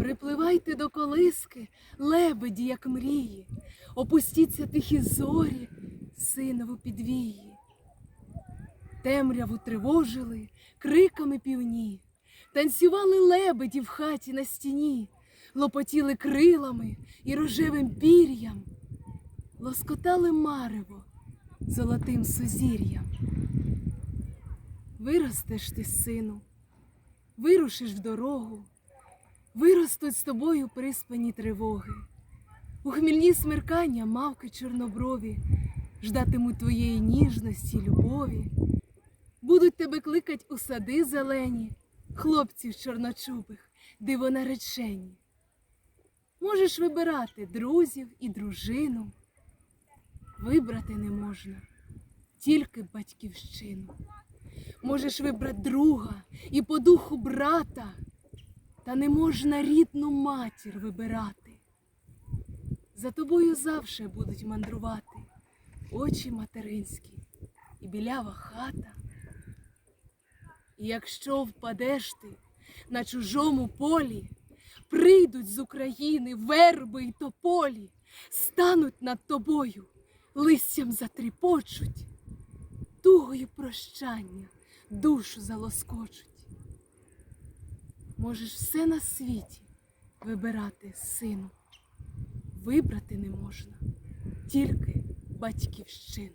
Припливайте до колиски, лебеді, як мрії, опустіться тихі зорі, синову підвії. Темряву тривожили криками півні, танцювали лебеді в хаті на стіні, лопотіли крилами і рожевим пір'ям, лоскотали марево золотим сузір'ям. Виростеш ти, сину, вирушиш в дорогу, виростуть з тобою приспані тривоги. У хмільні смеркання мавки чорноброві ждатимуть твоєї ніжності, любові. Будуть тебе кликать у сади зелені, хлопців чорночубих, дивонаречені. Можеш вибирати друзів і дружину. Вибрати не можна, тільки батьківщину. Можеш вибрати друга і по духу брата, та не можна рідну матір вибирати. За тобою завше будуть мандрувати очі материнські і білява хата. І якщо впадеш ти на чужому полі, прийдуть з України верби й тополі, стануть над тобою, листям затріпочуть, тугою прощання душу залоскочуть. Можеш все на світі вибирати, сину, вибрати не можна, тільки батьківщину.